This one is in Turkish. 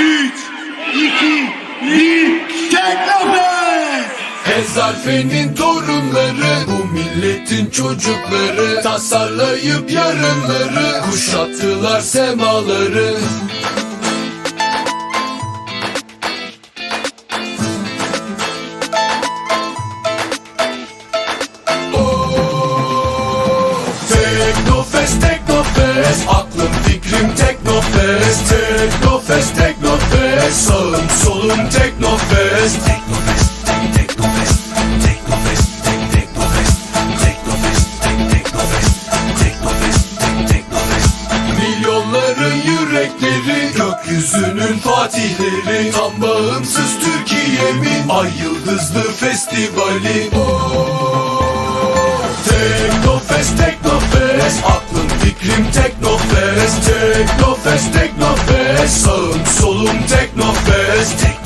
3, 2, 1, Teknofest! Ezarfe'nin torunları Bu milletin çocukları Tasarlayıp yarınları Kuşattılar semaları Teknofest Sağım solum Teknofest. Teknofest, tek Teknofest, Teknofest, tek Teknofest, Teknofest, tek Teknofest, Teknofest, tek Teknofest. Milyonların yürekleri Gökyüzünün fatihleri. Tam bağımsız Türkiye'min Ay yıldızlı festivali. Teknofest, Teknofest. Aklım fikrim Teknofest. Teknofest, Teknofest. Sağım Techno Fest.